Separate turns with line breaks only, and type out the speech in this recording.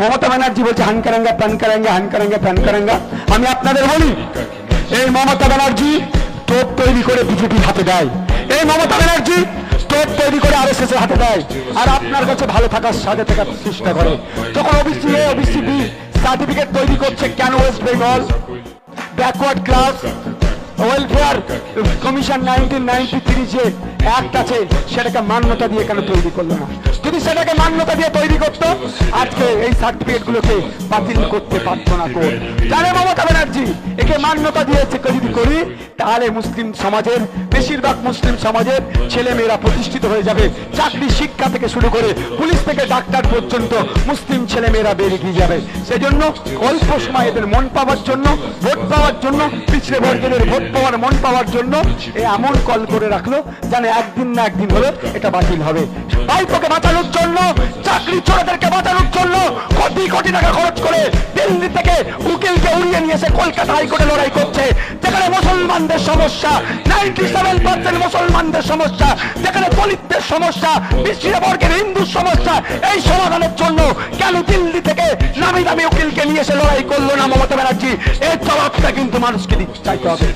মমতা ব্যানার্জি বলছে, হান কারাঙ্গা, প্যান কারাঙ্গা, হান কারাঙ্গা, প্যান কারাঙ্গা। আমি আপনাদের বলি, এই মমতা ব্যানার্জি তোপ তৈরি করে বিজেপির হাতে দেয়। এই মমতা ব্যানার্জি তোপ তৈরি করে আর এস এর হাতে দেয়। আর আপনার কাছে ভালো থাকার সাথে থাকার চেষ্টা করে। যখন OBC A OBC B certificate তৈরি করছে কেন West Bengal backward class welfare commission nineteen ninety three যে অ্যাক্ট আছে সেটাকে মান্যতা দিয়ে কেন তৈরি করল না? যদি সেটাকে মান্যতা দিয়ে তৈরি করত, আজকে এই সার্টিফিকেট গুলোকে বাতিল করতে পারতো না কোর্ট। জানে মমতা ব্যানার্জি, একে মান্যতা দিয়েছে যদি করি তাহলে মুসলিম সমাজের, বেশিরভাগ মুসলিম সমাজের ছেলে মেয়েরা প্রতিষ্ঠিত হয়ে যাবে। চাকরি, শিক্ষা থেকে শুরু করে পুলিশ থেকে ডাক্তার পর্যন্ত মুসলিম ছেলে মেয়েরা বেরিয়ে যাবে। সেজন্য অল্প সময় এদের মন পাওয়ার জন্য, ভোট পাওয়ার জন্য, পিছড়ে বর্গের ভোট পাওয়ার মন পাওয়ার জন্য এ এমন কল করে রাখল জানে একদিন না একদিন হলে এটা বাতিল হবে। ভাইপোকে বাঁচানোর জন্য, চাকরি চোরাদেরকে বাঁচানোর জন্য কোটি কোটি টাকা খরচ করে দিল্লি থেকে নিয়ে এসে কলকাতা হাইকোর্টে লড়াই করছে। যেখানে মুসলমানদের সমস্যা নাইনটি সেভেন পার্সেন্ট মুসলমানদের সমস্যা, যেখানে দলিতদের সমস্যা পিছিয়ে বর্গের হিন্দুর সমস্যা, এই সমাধানের জন্য কেন দিল্লি থেকে নামি দামি উকিলকে নিয়ে এসে লড়াই করল না মমতা ব্যানার্জি? এর জবাবটা কিন্তু মানুষকে দিতে চাইতে হবে।